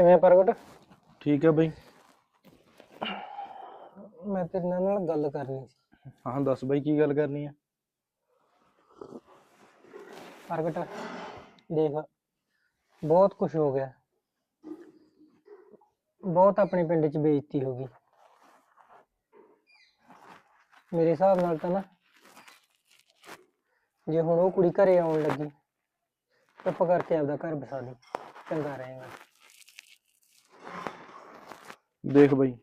ਕਿਵੇਂ ਆ ਪ੍ਰਗਟ? ਠੀਕ ਹੈ ਬਈ। ਮੈਂ ਤੇਰੇ ਨਾਲ ਨਾਲ ਗੱਲ ਕਰਨੀ ਸੀ। ਹਾਂ ਦੱਸ ਬਈ ਕੀ ਗੱਲ ਕਰਨੀ ਹੈ ਪ੍ਰਗਟ ਦੇਖ ਬਹੁਤ ਕੁਝ ਹੋ ਗਿਆ। ਬਹੁਤ ਆਪਣੇ ਪਿੰਡ 'ਚ ਬੇਇੱਜ਼ਤੀ ਹੋ ਗਈ। ਮੇਰੇ ਹਿਸਾਬ ਨਾਲ ਤਾਂ ਨਾ ਜੇ ਹੁਣ ਉਹ ਕੁੜੀ ਘਰੇ ਆਉਣ ਲੱਗੀ ਚੁੱਪ ਕਰਕੇ ਆਪਦਾ ਘਰ ਬਸਾ ਲਈ। ਚੰਗਾ ਰਹੇਗਾ। ਦੇਖ ਬਈ।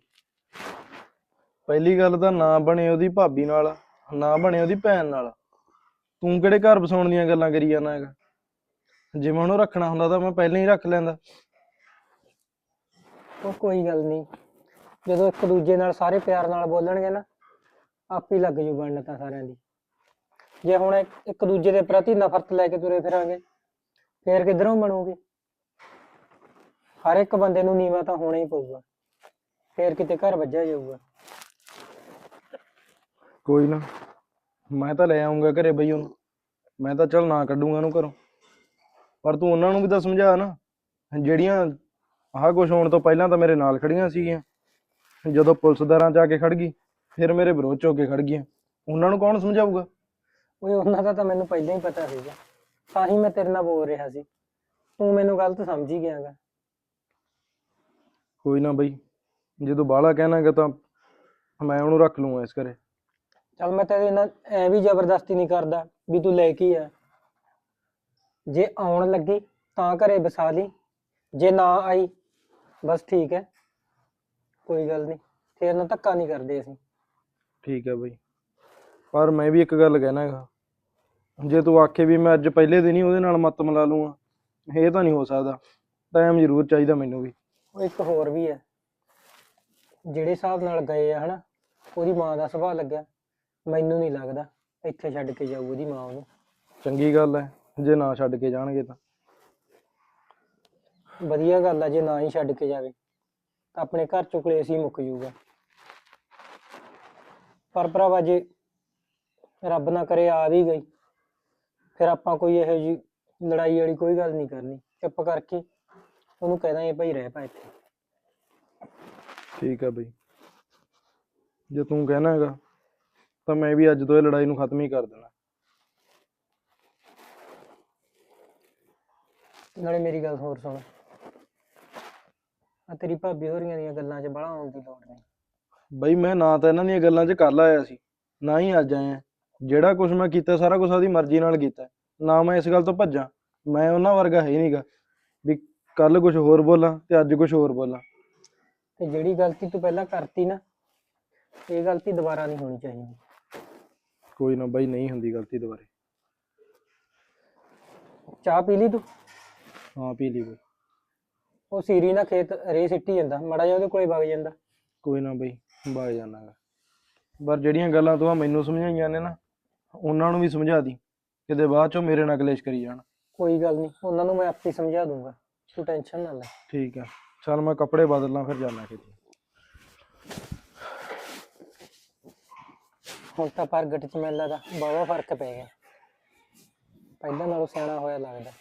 ਪਹਿਲੀ ਗੱਲ ਤਾਂ ਨਾ ਬਣੇ ਉਹਦੀ ਭਾਬੀ ਨਾਲ, ਨਾ ਬਣੇ ਉਹਦੀ ਭੈਣ ਨਾਲ। ਤੂੰ ਕਿਹੜੇ ਘਰ ਵਸਾਉਣ ਦੀਆਂ ਗੱਲਾਂ ਕਰੀ ਜਾਂਦਾ ਹੈਗਾ? ਜਿਵੇਂ ਉਹਨੂੰ ਰੱਖਣਾ ਹੁੰਦਾ ਤਾਂ ਮੈਂ ਪਹਿਲਾਂ ਹੀ ਰੱਖ ਲੈਂਦਾ। ਉਹ ਕੋਈ ਗੱਲ ਨਹੀਂ। ਜਦੋਂ ਇੱਕ ਦੂਜੇ ਨਾਲ ਸਾਰੇ ਪਿਆਰ ਨਾਲ ਬੋਲਣਗੇ ਨਾ, ਆਪ ਹੀ ਲੱਗ ਜੂ ਬਣਨ ਤਾਂ ਸਾਰਿਆਂ ਦੀ। ਜੇ ਹੁਣ ਇੱਕ ਇੱਕ ਦੂਜੇ ਦੇ ਪ੍ਰਤੀ ਨਫ਼ਰਤ ਲੈ ਕੇ ਤੁਰੇ ਫਿਰਾਂਗੇ, ਫੇਰ ਕਿੱਧਰੋਂ ਬਣੂਗੀ? ਹਰ ਇੱਕ ਬੰਦੇ ਨੂੰ ਨੀਵਾ ਤਾਂ ਹੋਣਾ ਹੀ ਪਊਗਾ। ਫੇਰ ਕਿਤੇ ਘਰ ਵੱਜਿਆ ਜਾਊਗਾ। ਕੋਈ ਨਾ ਮੈਂ ਤਾਂ ਲੈ ਆਉਂਗਾ ਘਰੇ ਬਈ ਉਹਨੂੰ। ਮੈਂ ਤਾਂ ਚੱਲ ਨਾ ਕੱਢੂੰਗਾ ਉਹਨੂੰ ਘਰੋਂ। ਪਰ ਤੂੰ ਉਹਨਾਂ ਨੂੰ ਵੀ ਤਾਂ ਸਮਝਾ ਨਾ ਜਿਹੜੀਆਂ ਆਹ ਕੁਝ ਹੋਣ ਤੋਂ ਪਹਿਲਾਂ ਤਾਂ ਮੇਰੇ ਨਾਲ ਖੜੀਆਂ ਸੀਗੀਆਂ। ਜਦੋਂ ਪੁਲਿਸਦਾਰਾਂ ਚ ਆ ਕੇ ਖੜ ਗਈ ਫਿਰ ਮੇਰੇ ਵਿਰੋਧ ਚ ਹੋ ਕੇ ਖੜ ਗਈਆਂ। ਉਹਨਾਂ ਨੂੰ ਕੌਣ ਸਮਝਾਊਗਾ? ਓਏ ਉਹਨਾਂ ਦਾ ਤਾਂ ਮੈਨੂੰ ਪਹਿਲਾਂ ਹੀ ਪਤਾ ਸੀਗਾ। ਤਾਂ ਹੀ ਮੈਂ ਤੇਰੇ ਨਾਲ ਬੋਲ ਰਿਹਾ ਸੀ। ਤੂੰ ਮੈਨੂੰ ਗਲਤ ਸਮਝ ਹੀ ਗਿਆਗਾ। ਕੋਈ ਨਾ ਬਈ ਜਦੋਂ ਬਾਹਲਾ ਕਹਿਣਾਗਾ ਤਾਂ ਮੈਂ ਉਹਨੂੰ ਰੱਖ ਲੂੰਗਾ ਇਸ ਘਰੇ। ਚੱਲ ਮੈਂ ਤੇਰੇ ਨਾਲ ਐ ਵੀ ਜ਼ਬਰਦਸਤੀ ਨਹੀਂ ਕਰਦਾ ਵੀ ਤੂੰ ਲੈ ਕੇ ਆ। ਜੇ ਆਉਣ ਲੱਗੀ ਤਾਂ ਘਰੇ ਬਸਾ ਲਈ। ਜੇ ਨਾ ਆਈ ਬਸ ਠੀਕ ਹੈ। ਕੋਈ ਗੱਲ ਨਹੀਂ ਤੇਰੇ ਨਾਲ ਧੱਕਾ ਨਹੀਂ ਕਰਦੇ ਅਸੀਂ। ਠੀਕ ਹੈ ਬਈ। ਪਰ ਮੈਂ ਵੀ ਇੱਕ ਗੱਲ ਕਹਿਣਾ ਹੈਗਾ ਜੇ ਤੂੰ ਆਖੇ ਵੀ ਮੈਂ ਅੱਜ ਪਹਿਲੇ ਦਿਨ ਹੀ ਉਹਦੇ ਨਾਲ ਮੱਤ ਮਿਲਾ ਲੂੰਗਾ ਇਹ ਤਾਂ ਨਹੀਂ ਹੋ ਸਕਦਾ। ਟਾਈਮ ਜ਼ਰੂਰ ਚਾਹੀਦਾ ਮੈਨੂੰ ਵੀ। ਉਹ ਇੱਕ ਹੋਰ ਵੀ ਹੈ। ਜਿਹੜੇ ਹਿਸਾਬ ਨਾਲ ਗਏ ਆ ਹਨਾ ਉਹਦੀ ਮਾਂ ਦਾ ਸੁਭਾਅ ਲੱਗਿਆ। ਮੈਨੂੰ ਨਹੀਂ ਲੱਗਦਾ ਇੱਥੇ ਛੱਡ ਕੇ ਜਾਊ ਉਹਦੀ ਮਾਂ ਉਹਨੂੰ। ਚੰਗੀ ਗੱਲ ਹੈ ਜੇ ਨਾ ਛੱਡ ਕੇ ਜਾਣਗੇ ਤਾਂ। ਵਧੀਆ ਗੱਲ ਆ ਜੇ ਨਾ ਹੀ ਛੱਡ ਕੇ ਜਾਵੇ ਤਾਂ ਆਪਣੇ ਘਰ ਚੋਂ ਕਲੇਸ਼ ਹੀ ਮੁੱਕ ਜਾਊਗਾ। ਪਰ ਭਰਾਵਾ ਜੇ ਰੱਬ ਨਾ ਕਰੇ ਆ ਵੀ ਗਈ ਫਿਰ ਆਪਾਂ ਕੋਈ ਇਹੋ ਜੀ ਲੜਾਈ ਵਾਲੀ ਕੋਈ ਗੱਲ ਨਹੀਂ ਕਰਨੀ। ਚੁੱਪ ਕਰਕੇ ਉਹਨੂੰ ਕਹਿ ਦਾਂਗੇ ਭਾਈ ਰਹਿ ਪਾ ਇੱਥੇ। ਠੀਕ ਹੈ ਬਈ। ਜੇ ਤੂੰ ਕਹਿਣਾ ਹੈਗਾ ਤਾਂ ਮੈਂ ਵੀ ਅੱਜ ਤੋਂ ਇਹ ਲੜਾਈ ਨੂੰ ਖਤਮ ਹੀ ਕਰ ਦੇਣਾ। ਨਾਲੇ ਮੇਰੀ ਗੱਲ ਹੋਰ ਸੁਣ। ਆ ਤੇਰੀ ਭਾਬੀ ਹੋਰੀਆਂ ਦੀਆਂ ਗੱਲਾਂ 'ਚ ਬੜਾ ਆਉਣ ਦੀ ਲੋੜ ਨਹੀਂ। ਬਈ ਮੈਂ ਨਾ ਤਾਂ ਇਹਨਾਂ ਦੀਆਂ ਗੱਲਾਂ 'ਚ ਕੱਲ ਆਇਆ ਸੀ ਨਾ ਹੀ ਅੱਜ ਆਇਆ। ਜਿਹੜਾ ਕੁਝ ਮੈਂ ਕੀਤਾ ਸਾਰਾ ਕੁਝ ਉਹਦੀ ਮਰਜ਼ੀ ਨਾਲ ਕੀਤਾ। ਨਾ ਮੈਂ ਇਸ ਗੱਲ ਤੋਂ ਭੱਜਾਂ। ਮੈਂ ਉਹਨਾਂ ਵਰਗਾ ਹੈ ਹੀ ਨਹੀਂਗਾ ਵੀ ਕੱਲ ਕੁਝ ਹੋਰ ਬੋਲਾਂ ਤੇ ਅੱਜ ਕੁਝ ਹੋਰ ਬੋਲਾਂ। ਤੇ ਜਿਹੜੀ ਗਲਤੀ ਤੂੰ ਪਹਿਲਾਂ ਕਰਤੀ ਨਾ ਇਹ ਗਲਤੀ ਦੁਬਾਰਾ ਨਹੀਂ ਹੋਣੀ ਚਾਹੀਦੀ। ਕੋਈ ਨਾ ਬਈ ਨਹੀਂ ਹੁੰਦੀ ਗਲਤੀ ਦੁਬਾਰੇ। ਚਾਹ ਪੀ ਲਈ ਤੂੰ? ਹਾਂ ਪੀ ਲਈ ਬਈ। ਉਹ ਸੀਰੀ ਨਾ ਖੇਤ ਰੇ ਸਿੱਟੀ ਜਾਂਦਾ ਮੜਾ ਜਿਹਾ ਉਹਦੇ ਕੋਲੇ ਵਗ ਜਾਂਦਾ। ਕੋਈ ਨਾ ਬਈ ਬਾਗ ਜਾਣਾਗਾ ਪਰ ਜਿਹੜੀਆਂ ਗੱਲਾਂ ਤੂੰ ਮੈਨੂੰ ਸਮਝਾਈਆਂ ਨੇ ਨਾ ਉਹਨਾਂ ਨੂੰ ਵੀ ਸਮਝਾ ਦੀ ਕਿਤੇ ਬਾਅਦ ਚੋਂ ਮੇਰੇ ਨਾਲ ਕਲੇਸ਼ ਕਰੀ ਜਾਣ। ਕੋਈ ਗੱਲ ਨਹੀਂ ਉਹਨਾਂ ਨੂੰ ਮੈਂ ਆਪੇ ਸਮਝਾ ਦੂੰਗਾ। ਤੂੰ ਟੈਨਸ਼ਨ ਨਾ ਲੈ। ਠੀਕ ਆ। ਚੱਲ ਮੈਂ ਕੱਪੜੇ ਬਦਲਾਂ ਫਿਰ ਜਾਣਾ ਕਿਤੇ। ਹੁਣ ਤਾਂ ਪ੍ਰਗਟ ਚ ਮੈਨੂੰ ਲੱਗਦਾ ਬਾਵਾ ਫ਼ਰਕ ਪੈ ਗਿਆ। ਪਹਿਲਾਂ ਨਾਲੋਂ ਸਿਆਣਾ ਹੋਇਆ ਲੱਗਦਾ।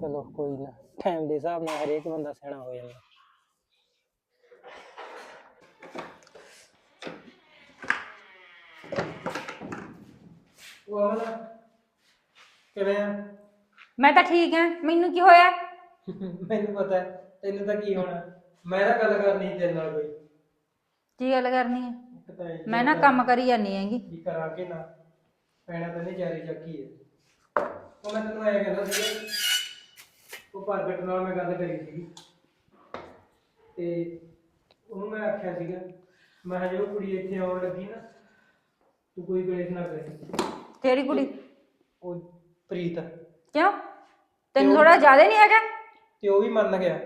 ਚਲੋ ਕੋਈ ਨਾ ਟਾਈਮ ਦੇ ਹਿਸਾਬ ਨਾਲ ਹਰੇਕ ਬੰਦਾ ਸਿਆਣਾ ਹੋ ਜਾਂਦਾ। ਉਹ ਅਮਨ ਕਿਵੇਂ ਆ? ਮੈਂ ਤਾਂ ਠੀਕ ਹਾਂ ਮੈਨੂੰ ਕੀ ਹੋਇਆ? ਮੈਨੂੰ ਪਤਾ ਹੈ, ਤੈਨੂੰ ਤਾਂ ਕੀ ਹੋਣਾ। ਮੈਂ ਤਾਂ ਗੱਲ ਕਰਨੀ ਸੀ ਤੇਰੇ ਨਾਲ ਕੋਈ। ਕੀ ਗੱਲ ਕਰਨੀ ਹੈ? ਇੱਕ ਤਾਂ ਇਹ ਮੈਂ ਨਾ ਕੰਮ ਕਰੀ ਜਾਨੀ ਹੈਗੀ। ਕੀ ਕਰਾਂ ਕਿ ਨਾ ਪੈਣਾ ਤਾਂ ਨਹੀਂ ਜਾਰੀ ਚੱਕੀ ਹੈ। ਉਹ ਮੈਂ ਤੈਨੂੰ ਐਂ ਕਹਿੰਦਾ ਸੀ ਉਹ ਪ੍ਰਗਟ ਨਾਲ ਮੈਂ ਗੱਲ ਕਰੀ ਸੀਗੀ। ਤੇ ਉਹਨੂੰ ਮੈਂ ਆਖਿਆ ਸੀਗਾ ਮੈਂ ਕਿਹਾ ਜੇ ਉਹ ਕੁੜੀ ਇੱਥੇ ਆਉਣ ਲੱਗੀ ਨਾ ਤੂੰ ਕੋਈ ਕਲੇਸ਼ ਨਾ ਕਰੀ। ਤੇਰੀ ਕੁੜੀ? ਉਹ ਪ੍ਰੀਤ। ਕਿਉਂ? ਤੈਨੂੰ ਥੋੜਾ ਜ਼ਿਆਦਾ ਨਹੀਂ ਹੈਗਾ? ਤੇ ਉਹ ਵੀ ਮੰਨ ਗਿਆ।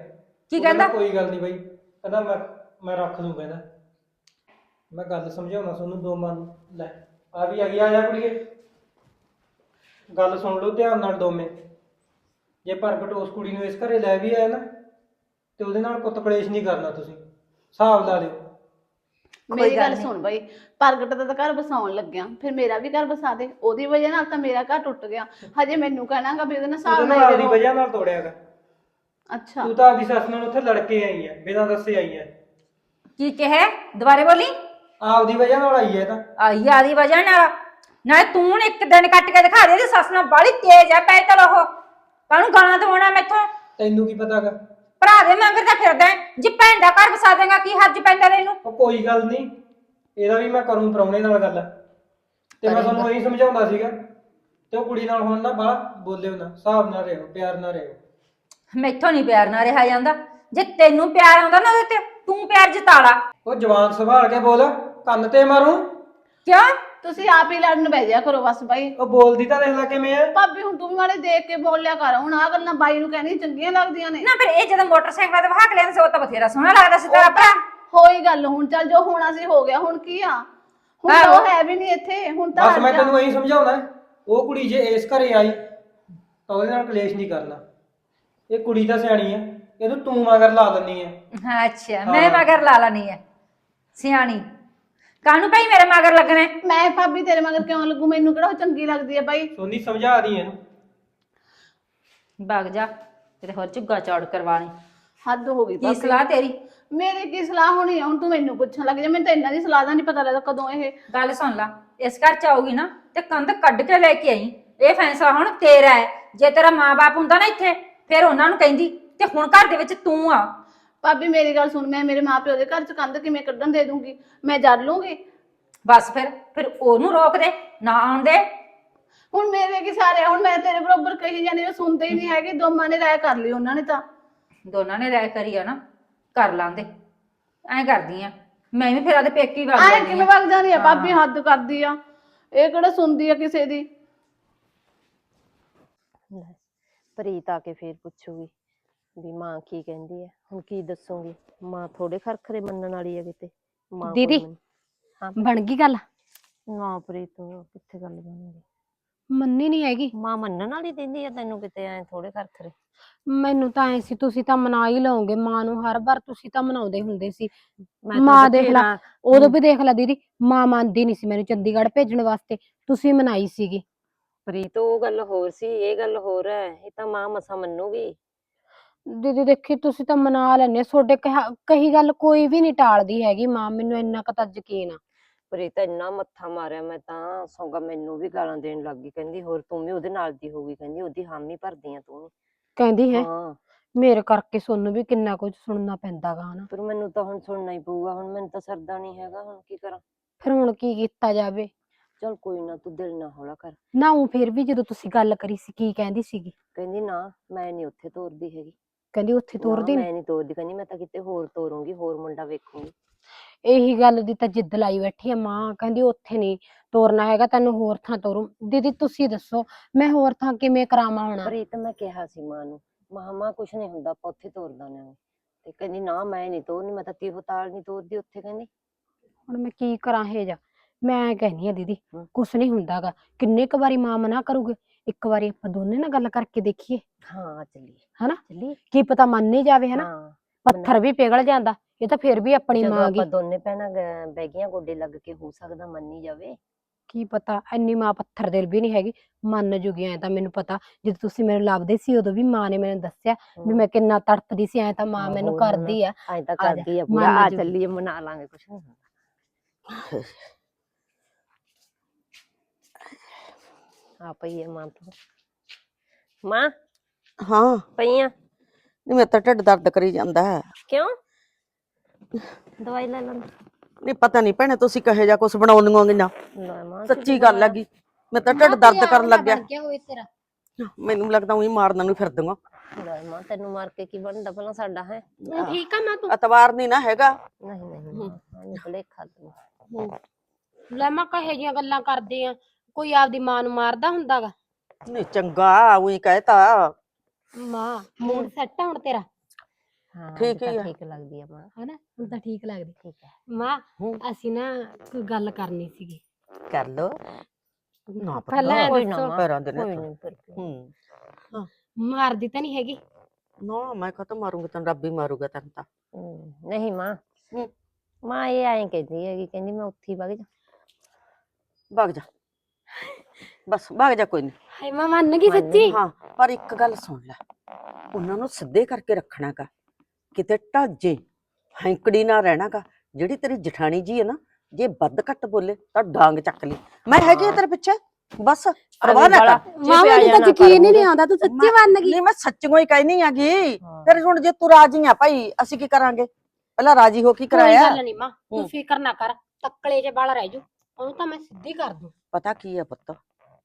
ਕੀ ਉਹ ਕਹਿੰਦਾ? ਕੋਈ ਗੱਲ ਨਹੀਂ ਬਾਈ। ਕਹਿੰਦਾ ਮੈਂ ਮੈਂ ਰੱਖ ਦੂੰ ਕਹਿੰਦਾ ਮੈਂ ਗੱਲ ਸਮਝਾਉਣਾ ਤੁਹਾਨੂੰ ਦੋ ਮਨ ਲੈ ਆ ਵੀ ਆ ਗਈ ਆ ਜਾ ਕੁੜੀਏ। ਗੱਲ ਸੁਣ ਲਓ ਧਿਆਨ ਨਾਲ ਦੋਵੇਂ। ਜੇ ਪ੍ਰਗਟ ਉਸ ਕੁੜੀ ਨੂੰ ਇਸ ਘਰੇ ਲੈ ਵੀ ਆਇਆ ਨਾ ਤੇ ਉਹਦੇ ਨਾਲ ਕੁੱਤ ਕਲੇਸ਼ ਨਹੀਂ ਕਰਨਾ ਤੁਸੀਂ। ਹਿਸਾਬ ਲਾ ਲਿਓ। ਮੇਰੀ ਗੱਲ। ਸੁਣ ਬਈ ਪ੍ਰਗਟ ਦਾ ਤਾਂ ਘਰ ਵਸਾਉਣ ਲੱਗਿਆ। ਫਿਰ ਮੇਰਾ ਵੀ ਘਰ ਵਸਾ ਦੇ। ਉਹਦੀ ਵਜ੍ਹਾ ਨਾਲ ਤਾਂ ਮੇਰਾ ਘਰ ਟੁੱਟ ਗਿਆ। ਹਜੇ ਮੈਨੂੰ ਕਹਿਣਾਗਾ ਵੀ ਉਹਦੇ ਨਾਲ ਹਿਸਾਬ ਉਹਦੇ ਨਾਲ ਦੀ। ਵਜ੍ਹਾ ਨਾਲ ਤੋੜਿਆਗਾ। ਅੱਛਾ। ਤੂੰ ਤਾਂ ਆਪਦੀ ਸੱਸ ਨਾਲ ਉੱਥੇ ਲੜ ਕੇ ਆਈ ਹੈ ਬਿਨਾਂ ਦੱਸੇ ਆਈ ਹੈ ਕੀ ਕਹੇ? ਦੁਬਾਰੇ ਬੋਲੀ। ਆਪਦੀ ਵਜ੍ਹਾ ਨਾਲ ਆਈ ਇਹ ਤਾਂ। ਆਈ ਆਦੀ ਵਜ੍ਹਾ ਨਾਲ। ਨਾਲੇ ਤੂੰ ਹੁਣ ਇੱਕ ਦਿਨ ਕੱਟ ਕੇ ਦਿਖਾ ਦੇ ਇਹਦੀ ਸੱਸ ਨਾਲ ਬਾਲੀ ਤੇਜ਼ ਐ ਪੈਤਲ ਉਹ। ਕਾਹਨੂੰ ਗਾਲਾਂ ਦਵਾਉਣਾ ਮੈਥੋਂ ਤੈਨੂੰ ਕੀ ਪਤਾਗਾ ਭਰਾ ਦੇ ਮੰਗਰ ਤਾਂ ਫਿਰਦਾ ਹੈ। ਜੇ ਭੈਣ ਦਾ ਘਰ ਵਸਾ ਦੇਗਾ ਕੀ ਹੱਜ ਪੈਂਦਾ ਤੈਨੂੰ? ਉਹ ਕੋਈ ਗੱਲ ਨਹੀਂ। ਇਹਦਾ ਵੀ ਮੈਂ ਕਰੂੰ ਪ੍ਰਾਹੁਣੇ ਨਾਲ ਗੱਲ। ਤੇ ਮੈਂ ਤੁਹਾਨੂੰ ਇਹੀ ਸਮਝਾਉਂਦਾ ਸੀਗਾ। ਤੇ ਉਹ ਕੁੜੀ ਨਾਲ ਹੁਣ ਨਾ ਬਾਹਲਾ ਬੋਲਿਓ ਨਾ ਹਿਸਾਬ ਨਾਲ ਰਹੋ ਪਿਆਰ ਨਾਲ ਰਹੋ। ਮੈਥੋਂ ਨਹੀਂ ਪਿਆਰ ਨਾਲ ਰਿਹਾ ਜਾਂਦਾ। ਜੇ ਤੈਨੂੰ ਪਿਆਰ ਆਉਂਦਾ ਨਾ ਉਹਦੇ ਤੇ ਤੂੰ ਪਿਆਰ ਜਤਾ ਲਾ। ਉਹ ਜਵਾਨ ਸੰਭਾਲ ਕੇ ਬੋਲ ਕੰਨ ਤੇ ਮਾਰੂ? ਕਿਉਂ? ਤੁਸੀਂ ਆਪ ਹੀ ਲੜਨ ਬਹਿ ਜਾ ਕਰੋ ਬਸ ਬਾਈ। ਉਹ ਬੋਲਦੀ ਤਾਂ ਦੇਖ ਲੈ ਕਿਵੇਂ ਆ। ਭਾਬੀ ਹੁਣ ਤੂੰ ਵੀ ਮਾੜੇ ਦੇਖ ਕੇ ਬੋਲਿਆ ਕਰ। ਹੁਣ ਆ ਗੱਲਾਂ ਬਾਈ ਨੂੰ ਕਹਿਣੀ ਚੰਗੀਆਂ ਲੱਗਦੀਆਂ ਨੇ। ਨਾ ਫਿਰ ਇਹ ਜਦੋਂ ਮੋਟਰਸਾਈਕਲ ਤੇ ਵਹਾ ਕੇ ਲੈਂਦੇ ਸੀ ਉਹ ਤਾਂ ਬਥੇਰਾ ਸੋਹਣਾ ਲੱਗਦਾ ਸੀ ਤੇਰਾ ਭਰਾ। ਹੋਈ ਗੱਲ ਹੁਣ ਚੱਲ ਜੋ ਹੋਣਾ ਸੀ ਹੋ ਗਿਆ ਹੁਣ ਕੀ ਆ? ਹੁਣ ਤਾਂ ਉਹ ਹੈ ਵੀ ਨਹੀਂ ਇੱਥੇ ਹੁਣ ਤਾਂ ਬਸ ਮੈਂ। ਤੈਨੂੰ ਇਹੀ ਸਮਝਾਉਣਾ ਉਹ ਕੁੜੀ ਜੇ ਇਸ ਘਰੇ ਆਈ ਤਾਂ ਉਹਦੇ ਨਾਲ ਕਲੇਸ਼ ਨਹੀਂ ਕਰਨਾ। ਇਹ ਕੁੜੀ ਤਾਂ ਸਿਆਣੀ ਹੈ ਇਹਨੂੰ ਤੂੰ ਮਗਰ ਲਾ ਦਿੰਨੀ ਹੈ ਹਾਂ। ਅੱਛਾ ਮੈਂ ਮਗਰ ਲਾ ਲੈਣੀ ਹੈ ਸਿਆਣੀ। ਕਾਹਨੂੰ ਭਾਈ ਮੇਰੇ ਮਗਰ ਲੱਗਣਾ? ਹੈ? ਮੈਂ ਭਾਬੀ ਤੇਰੇ ਮਗਰ ਕਿਉਂ ਲੱਗੂ? ਮੈਨੂੰ ਕਿਹੜਾ ਉਹ ਚੰਗੀ ਲੱਗਦੀ ਹੈ ਬਾਈ? ਸੋਨੀ ਸਮਝਾ ਦੀ ਇਹਨੂੰ। ਭੱਗ ਜਾ ਕਿਤੇ ਹੋਰ ਝੁੱਗਾ ਚੌੜ ਕਰਵਾਣੀ ਹੱਦ ਹੋ ਗਈ ਕੀ ਭਾਬੀ ਸਲਾਹ ਤੇਰੀ? ਮੇਰੇ ਕੀ ਸਲਾਹ ਹੋਣੀ ਆ? ਹੁਣ ਤੂੰ ਮੈਨੂੰ ਪੁੱਛਣ ਲੱਗ ਜਾ ਮੈਨੂੰ ਤਾਂ ਇਹਨਾਂ ਦੀ ਸਲਾਹ ਦਾ ਨਹੀਂ ਪਤਾ ਲੱਗਦਾ ਕਦੋਂ ਇਹ ਗੱਲ ਸੁਣ ਲਾ ਇਸ ਘਰ ਚ ਆਉਗੀ ਨਾ ਤੇ ਕੰਧ ਕੱਢ ਕੇ ਲੈ ਕੇ ਆਈ। ਇਹ ਫੈਸਲਾ ਹੁਣ ਤੇਰਾ ਹੈ। ਜੇ ਤੇਰਾ ਮਾਂ-ਬਾਪ ਹੁੰਦਾ ਨਾ ਇੱਥੇ ਫਿਰ ਉਹਨਾਂ ਨੂੰ ਕਹਿੰਦੀ ਤੇ ਹੁਣ ਘਰ ਦੇ ਵਿੱਚ ਤੂੰ ਆ। ਭਾਬੀ ਮੇਰੀ ਗੱਲ ਸੁਣ ਮੈਂ ਮੇਰੇ ਮਾਪਿਓ ਦੇ ਘਰ ਚ ਕੰਧ ਕਿਵੇਂ ਕੱਢਣ ਦੇ ਦੂੰਗੀ? ਮੈਂ ਜਰ ਲੂੰਗੀ। ਬਸ ਫਿਰ ਫਿਰ ਉਹਨੂੰ ਰੋਕ ਦੇ ਨਾ ਆਉਣ ਦੇ। ਹੁਣ ਮੇਰੇ ਕੀ ਸਾਰੇ ਹੁਣ ਮੈਂ ਤੇਰੇ ਬਰੋਬਰ ਕਹੀ ਜਾਨੀ ਉਹ ਸੁਣਦੇ ਹੀ ਨਹੀਂ ਹੈਗੇ। ਦੋਮਾਂ ਨੇ ਰਾਇ ਕਰ ਲਈ ਉਹਨਾਂ ਨੇ ਤਾਂ। ਦੋਨਾਂ ਨੇ ਰਾਇ ਕਰੀ ਆ ਨਾ ਕਰ ਲਾਂਦੇ ਐਂ ਕਰਦੀ ਆ। ਮੈਂ ਵੀ ਫਿਰ ਆਦੇ ਪੇਕੀ ਜਾਂਦੀ ਕਿਵੇਂ ਵਗ ਜਾਂਦੀ ਆ? ਭਾਬੀ ਹੱਦ ਕਰਦੀ ਆ। ਇਹ ਕਿਹੜਾ ਸੁਣਦੀ ਆ ਕਿਸੇ ਦੀ ਲੈ, ਪ੍ਰੀਤ ਆ ਕੇ ਫੇਰ ਪੁੱਛੂਗੀ ਵੀ ਮਾਂ ਕੀ ਕਹਿੰਦੀ ਹੈ ਹੁਣ ਕੀ ਦੱਸੂਗੀ? ਮਾਂ ਥੋੜੇ ਖਰਖਰੇ ਮੰਨਣ ਵਾਲੀ ਹੈ ਕਿਤੇ। ਮਾਂ ਦੀਦੀ। ਮੰਨ- ਬਣ ਗਈ ਗੱਲ? ਨਾ ਪ੍ਰੀਤ ਕਿੱਥੇ ਗੱਲ ਬਣੂਗੀ? ਮੰਨੀ ਨਹੀਂ ਹੈਗੀ। ਮਾਂ ਮੰਨਣ ਵਾਲੀ ਦਿੰਦੀ ਹੈ ਤੈਨੂੰ ਕਿਤੇ ਐ ਥੋੜੇ ਖਰਖਰੇ? ਮੈਨੂੰ ਤਾਂ ਐ ਸੀ ਤੁਸੀਂ ਤਾਂ ਮਨਾ ਹੀ ਲਓਗੇ। ਮਾਂ ਨੂੰ ਹਰ ਵਾਰ ਤੁਸੀਂ ਤਾਂ ਮਨਾਉਂਦੇ ਹੁੰਦੇ ਸੀ। ਮੈਂ ਤਾਂ ਮਾਂ ਦੇਖ ਲਾ ਬਥੇਰਾ- ਉਦੋਂ ਵੀ ਦੇਖ ਲੈ ਦੀਦੀ ਮਾਂ ਮੰਨਦੀ ਨਹੀਂ ਸੀ ਮੈਨੂੰ ਚੰਡੀਗੜ੍ਹ ਭੇਜਣ ਵਾਸਤੇ। ਤੁਸੀਂ ਮਨਾਈ ਸੀਗੀ। ਪ੍ਰੀਤ ਉਹ ਗੱਲ ਹੋਰ ਸੀ ਇਹ ਗੱਲ ਹੋਰ ਹੈ ਇਹ ਤਾਂ ਮਾਂ ਮਸਾ ਮੰਨੂਗੀ। ਦੀਦੀ ਦੇਖੀ ਤੁਸੀਂ ਤਾਂ ਮਨਾ ਲੈਣੇ ਤੁਹਾਡੇ ਕਿਹਾ- ਕਹੀ ਗੱਲ ਕੋਈ ਵੀ ਨਹੀਂ ਟਾਲਦੀ ਹੈਗੀ ਮਾਂ ਮੈਨੂੰ ਇੰਨਾ ਕੁ ਤਾਂ ਯਕੀਨ ਆ। ਪ੍ਰੀਤ ਇੰਨਾ ਮੱਥਾ ਮਾਰਿਆ ਮੈਂ ਤਾਂ ਸੌਂਗਾ ਮੈਨੂੰ ਵੀ ਗਾਲਾਂ ਦੇਣ ਲੱਗ ਗਈ ਕਹਿੰਦੀ ਹੋਰ ਤੂੰ ਵੀ ਉਹਦੇ ਨਾਲ ਦੀ ਹੋਗੀ ਕਹਿੰਦੀ ਉਹਦੀ ਹਾਮੀ ਭਰਦੀ ਆ ਤੂੰ। ਕਹਿੰਦੀ ਹੈ ਹਾਂ। ਮੇਰੇ ਕਰਕੇ ਸੋਨੂੰ ਵੀ ਕਿੰਨਾ ਕੁਝ ਸੁਣਨਾ ਪੈਂਦਾਗਾ ਹਨਾ। ਪਰ ਮੈਨੂੰ ਤਾਂ ਹੁਣ ਸੁਣਨਾ ਹੀ ਪਊਗਾ ਹੁਣ ਮੈਨੂੰ ਤਾਂ ਸਰਦਾ ਨਹੀਂ ਹੈਗਾ ਹੁਣ ਕੀ ਕਰਾਂ। ਫਿਰ ਹੁਣ ਕੀ ਕੀਤਾ ਜਾਵੇ? ਚਲ ਕੋਈ ਨਾ ਤੂੰ ਦਿਲ ਨਾ ਹੌਲਾ ਕਰ। ਨਾ ਉਹ ਫਿਰ ਵੀ ਜਦੋਂ ਤੁਸੀਂ ਗੱਲ ਕਰੀ ਸੀ ਕੀ ਕਹਿੰਦੀ ਸੀਗੀ? ਕਹਿੰਦੀ ਨਾ ਮੈਂ ਨਹੀਂ ਉੱਥੇ ਤੋਰਦੀ ਹੈਗੀ। ਕਹਿੰਦੀ ਉੱਥੇ ਨਾ, ਤੋਰਦੀ ਨੀ? ਮੈਂ ਨਹੀਂ ਤੋਰਦੀ ਕਹਿੰਦੀ ਮੈਂ ਤਾਂ ਕਿਤੇ ਹੋਰ ਤੋਰੂੰਗੀ ਹੋਰ ਮੁੰਡਾ ਵੇਖੂੰਗੀ। ਇਹੀ ਗੱਲ ਦੀ ਤਾਂ ਜਿੱਦ ਲਾਈ ਬੈਠੀ ਆ ਮਾਂ ਕਹਿੰਦੀ ਉੱਥੇ ਨਹੀਂ ਤੋਰਨਾ ਹੈਗਾ ਤੈਨੂੰ ਹੋਰ ਥਾਂ ਤੋਰੂ। ਦੀਦੀ ਤੁਸੀਂ ਦੱਸੋ ਮੈਂ ਹੋਰ ਥਾਂ ਕਿਵੇਂ ਕਰਾਵਾਂ ਹੁਣ? ਪ੍ਰੀਤ ਮੈਂ ਕਿਹਾ ਸੀ ਮਾਂ ਨੂੰ ਮਾਂ ਮਾਂ ਕੁਛ ਨਹੀਂ ਹੁੰਦਾ ਆਪਾਂ ਉੱਥੇ ਤੋਰ ਦਾਂਗੇ ਤੇ ਕਹਿੰਦੀ ਨਾ ਮੈਂ ਨਹੀਂ ਤੋਰਨੀ ਮੈਂ ਤਾਂ ਤੀਹ ਤਾਲ ਨਹੀਂ ਤੋਰਦੀ ਉੱਥੇ ਕਹਿੰਦੀ। ਹੁਣ ਮੈਂ ਕੀ ਕਰਾਂ ਇਹ ਜਾ ਮੈਂ ਕਹਿੰਦੀ ਆ ਦੀਦੀ ਹਮ। ਕੁਛ ਨਹੀਂ ਹੁੰਦਾਗਾ ਕਿੰਨੇ ਕੁ ਵਾਰੀ ਮਾਂ ਮਨਾ ਕਰੂਗੇ? ਇੱਕ ਵਾਰੀ ਆਪਾਂ ਦੋਨੇ ਨਾਲ ਗੱਲ ਕਰਕੇ ਦੇਖੀਏ। ਹਾਂ ਚੱਲੀਏ। ਹਨਾ? ਚੱਲੀਏ। ਕੀ ਪਤਾ ਮੰਨ ਹੀ ਜਾਵੇ ਹਨਾ? ਹਾਂ ਪੱਥਰ ਵੀ ਪਿਘਲ ਜਾਂਦਾ ਇਹ ਤਾਂ ਫਿਰ ਵੀ ਆਪਣੀ ਜਦੋਂ ਮਾਂ ਆਪਾਂ ਗੀ ਦੋਨੇ ਭੈਣਾਂ ਗ- ਬਹਿ ਗਈਆਂ ਗੋਡੇ ਲੱਗ ਕੇ ਹੋ ਸਕਦਾ ਮੰਨੀ ਜਾਵੇ। ਕੀ ਪਤਾ ਇੰਨੀ ਮਾਂ ਪੱਥਰ ਦਿਲ ਵੀ ਨਹੀਂ ਹੈਗੀ। ਮੰਨ ਜੂਗੀ ਐ ਤਾਂ ਮੈਨੂੰ ਪਤਾ ਜਦੋਂ ਤੁਸੀਂ ਮੈਨੂੰ ਲੱਭਦੇ ਸੀ ਉਦੋਂ ਵੀ ਮਾਂ ਨੇ ਮੈਨੂੰ ਦੱਸਿਆ ਵੀ। ਮੈਂ ਕਿੰਨਾ ਤੜਪਦੀ ਸੀ ਐ ਤਾਂ ਮਾਂ ਹਾਂ, ਮੈਨੂੰ ਹੋਰ ਕਰਦੀ ਆ। ਐਂ ਤਾਂ ਆ ਜਾ, ਕਰਦੀ ਆ ਮੰਨ ਆ ਜੂ। ਚੱਲੀਏ ਮਨਾ ਲਾਂਗੇ ਕੁਛ। ਨਹੀਂ ਹੁੰਦਾ ਆ ਪਈ ਹੈ ਮਾਂ ਤੋਂ। ਮਾਂ ਹਾਂ। ਪਈਆਂ? ਨਹੀਂ ਮੇਰਾ ਤਾਂ ਢਿੱਡ ਦਰਦ ਕਰੀ ਜਾਂਦਾ ਹੈ। ਕਿਉਂ? ਦਵਾਈ ਲੈ ਲੈਂਦਾ। ਨਹੀਂ ਪਤਾ ਨਹੀਂ ਭੈਣੇ ਤੁਸੀਂ ਕਹੇ ਜਾ ਕੁਝ ਬਣਾਉਂਦੀਆਂ ਹੋਗੀਆਂ ਲੈ ਮਾਂ ਸੱਚੀ ਗੱਲ ਹੈਗੀ ਮੈਂ ਤਾਂ ਢਿੱਡ ਦਰਦ ਕਰਨ ਲੱਗਿਆ ਗਿਆ। ਹੋਏ ਤੇਰਾ। ਮੈਨੂੰ ਲੱਗਦਾ ਉਹੀ ਮਾਰਨ ਨੂੰ ਫਿਰਦੀਆਂ ਲੈ ਮਾਂ ਤੈਨੂੰ ਮਾਰ ਕੇ ਕੀ ਬਣਦਾ ਭਲਾ ਸਾਡਾ ਹੈ? ਠੀਕ ਆ ਮੈਂ ਤੂੰ? ਅਤਵਾਰ ਨਹੀਂ ਨਾ ਹੈਗਾ। ਨਹੀਂ ਨਹੀਂ ਮਾਂ ਭੁਲੇਖਾ ਤੈਨੂੰ ਲੈ ਮੈਂ ਕਹੇ ਜੀਆਂ ਗੱਲਾਂ ਕਰਦੇ ਆ? ਕੋਈ ਆਪਦੀ ਮਾਂ ਨੂੰ ਮਾਰਦਾ ਹੁੰਦਾਗਾ? ਨਹੀਂ ਚੰਗਾ ਉਹੀ ਕਹਿਤਾ। ਮਾਂ ਮੂਡ ਸੈੱਟ ਆ ਹੁਣ ਤੇਰਾ? ਹਾਂ ਠੀਕ ਠੀਕ ਹੀ ਆ। ਠੀਕ ਲੱਗਦੀ ਆ ਮਾਂ। ਹਨਾ ਹੁਣ ਤਾਂ ਠੀਕ ਲੱਗਦੀ। ਠੀਕ ਹੈ। ਮਾਂ ਹੂੰ। ਅਸੀਂ ਨਾ ਕੋਈ ਗੱਲ ਕਰਨੀ ਸੀਗੀ। ਕਰ ਲੋ ਨਾ ਪਤਾ। ਪਹਿਲਾਂ ਇਹ ਕੋਈ ਨਾ ਦੱਸੋ, ਮਾਂ, ਪੈਰਾਂ ਦੇ ਕੋਈ ਨੇ ਨਹੀਂ ਫਿਰ ਕੀ। ਹੂੰ। ਮਾਰਦੀ ਤਾਂ ਨਹੀਂ ਹੈਗੀ? ਨਾ ਮੈਂ ਕਹਾਂ ਮਾਰੂੰਗਾ ਤੈਨੂੰ ਰੱਬ ਹੀ ਮਾਰੂਗਾ ਤੈਨੂੰ ਤਾਂ। ਹਮ, ਨਹੀਂ ਮਾਂ। ਹੂੰ। ਮਾਂ ਇਹ ਐਂ ਕਹਿੰਦੀ ਹੈਗੀ ਕਹਿੰਦੀ ਮੈਂ ਉੱਥੇ ਹੀ ਵਗ ਜਾ। ਭੱਗ ਜਾ। ਬਸ ਭੱਗ ਜਾ ਕੋਈ ਨਹੀਂ ਹਾਏ ਮਾਂ ਮੰਨ ਗਈ ਸੱਚੀ। ਹਾਂ ਪਰ ਇੱਕ ਗੱਲ ਸੁਣ ਲੈ। ਉਹਨਾਂ ਨੂੰ ਸਿੱਧੇ ਕਰਕੇ ਰੱਖਣਾਗਾ। ਕਿਤੇ ਢਾਜੇ ਹੈਂਕੜੀ ਨਾ ਰਹਿਣਾਗਾ। ਜਿਹੜੀ ਤੇਰੀ ਜਠਾਣੀ ਜੀ ਹੈ ਨਾ ਜੇ ਵੱਧ ਘੱਟ ਬੋਲੇ ਤਾਂ ਡਾਂਗ ਚੱਕ ਲਈ। ਮੈਂ ਹੈਗੀ ਆ ਤੇਰੇ ਪਿੱਛੇ? ਬਸ ਪਰਵਾਹ ਨਾ ਕਰ। ਮਾਂ ਮੈਨੂੰ ਤਾਂ ਯਕੀਨ ਹੀ ਨਹੀਂ ਆਉਂਦਾ ਤੂੰ ਸੱਚੀ ਮੰਨ ਗਈ। ਨਹੀਂ ਮੈਂ ਸੱਚੀਓ ਹੀ ਕਹਿਨੀ ਹਾਂ। ਫਿਰ ਹੁਣ ਜੇ ਤੂੰ ਰਾਜੀ ਆ ਭਾਈ ਅਸੀਂ ਕੀ ਕਰਾਂਗੇ? ਪਹਿਲਾਂ ਰਾਜੀ ਹੋ ਕੀ ਕੋਈ ਕਰਾਇਆ। ਗੱਲ ਨਹੀਂ ਮਾਂ ਤੂੰ। ਫਿਕਰ ਨਾ ਕਰ ਤੱਕਲੇ 'ਚ ਬਲ ਰਹਿ ਜੂ। ਉਹਨੂੰ ਤਾਂ ਮੈਂ ਸਿੱਧੀ ਕਰ ਦੂੰ। ਪਤਾ ਕੀ ਹੈ ਪੁੱਤ?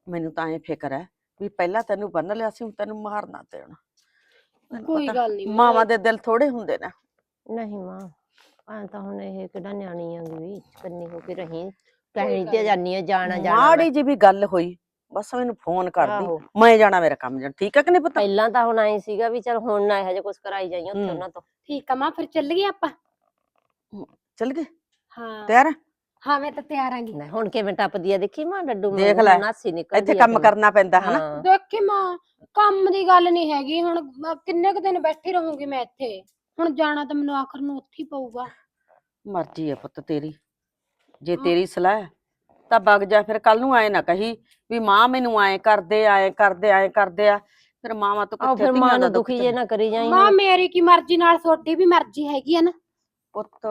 ਮੈਨੂੰ ਤਾਂ ਐ ਫਿਕਰ ਹੈ ਵੀ ਪਹਿਲਾਂ ਤੈਨੂੰ ਬੰਨ ਲਿਆ ਸੀ ਹੁਣ ਤੈਨੂੰ ਮਾਰ ਨਾ ਦੇਣਾ। ਕੋਈ ਪਤਾ, ਗੱਲ ਨਹੀਂ ਮਾਵਾਂ ਦੇ ਦਿਲ ਥੋੜੇ ਹੁੰਦੇ ਨੇ। ਨਹੀਂ ਮਾਂ ਐ ਤਾਂ ਹੁਣ ਇਹ ਕਿਹੜਾ ਨਿਆਣੀ ਆਂਗੀ ਵੀ ਕੰਨੀ ਹੋ ਕੇ ਰਹੀ। ਗੱਲ ਕਹਿਣੀ ਨੀ। ਤੇ ਜਾਨੀ ਆ ਜਾਣਾ ਜਾਣਾ ਮਾੜੀ ਜੀ ਵੀ ਗੱਲ ਹੋਈ ਬਸ ਮੈਨੂੰ ਫੋਨ ਕਰਦੀ ਆਹੋ। ਮੈਂ ਜਾਣਾ ਮੇਰਾ ਕੰਮ ਜਾਣ। ਠੀਕ ਹੈ ਕਿ ਨਹੀਂ ਪੁੱਤ? ਪਹਿਲਾਂ ਤਾਂ ਹੁਣ ਆਈ ਸੀਗਾ ਵੀ ਚਲ ਹੁਣ ਨਾ ਇਹੋ ਜਿਹਾ ਕੁਝ ਕਰਾਈ ਜਾਈਂ ਉੱਥੇ ਹੂੰ। ਉਹਨਾਂ ਤੋਂ। ਠੀਕ ਆ ਮਾਂ ਫਿਰ ਚੱਲ ਗਏ ਆਪਾਂ। ਚੱਲ ਗਏ? ਹਾਂ। ਤਿਆਰ ਹੈ? ਹਾਂ ਮੈਂ ਤਾਂ ਤਿਆਰ ਆਂਗੀ ਲੈ ਹੁਣ ਕਿਵੇਂ ਟੱਪਦੀ ਆ ਦੇਖੀ ਮਾਂ ਡੱਡੂ ਦੇਖ ਵਾਂਗੂ ਲੈ, ਨਾਸੀ ਨਿਕਲਦੀ ਇੱਥੇ ਆ ਕੰਮ ਕਿਵੇਂ। ਕਰਨਾ ਪੈਂਦਾ ਹਨਾ ਹਾਂ। ਦੇਖੀ ਮਾਂ ਕੰਮ ਦੀ ਗੱਲ ਨਹੀਂ ਹੈਗੀ ਹੁਣ ਮੈਂ ਕਿੰਨੇ ਕੁ ਦਿਨ ਬੈਠੀ ਰਹੂੰਗੀ ਮੈਂ ਇੱਥੇ ਹੁਣ ਜਾਣਾ ਤਾਂ ਮੈਨੂੰ ਆਖਰ ਨੂੰ ਉੱਥੇ ਹੀ ਪਊਗਾ ਮਰਜ਼ੀ ਹੈ ਪੁੱਤ ਤੇਰੀ ਜੇ ਤੇਰੀ ਸਲਾਹ ਹੈ, ਤਾਂ ਵਗ ਜਾ ਫਿਰ ਕੱਲ ਨੂੰ ਆਏ ਨਾ ਕਹੀ ਵੀ ਮਾਂ ਮੈਨੂੰ ਆਏ ਕਰਦੇ ਆਏ ਕਰਦੇ ਆਏ ਕਰਦੇ ਆ ਫਿਰ ਮਾਵਾਂ ਤੋਂ ਆਹ ਕਿੱਥੇ ਫਿਰ ਮਾਂ ਦਾ ਨੂੰ ਦੁੱਖ ਦੁਖੀ ਜੇ। ਨਾ ਕਰੀ ਜਾਈਂ ਮਾਂ। ਮੇਰੀ ਕੀ ਮਰਜ਼ੀ ਨਾਲ ਤੁਹਾਡੀ ਵੀ ਮਰਜ਼ੀ ਹੈਗੀ ਆ ਨਾ ਪੁੱਤ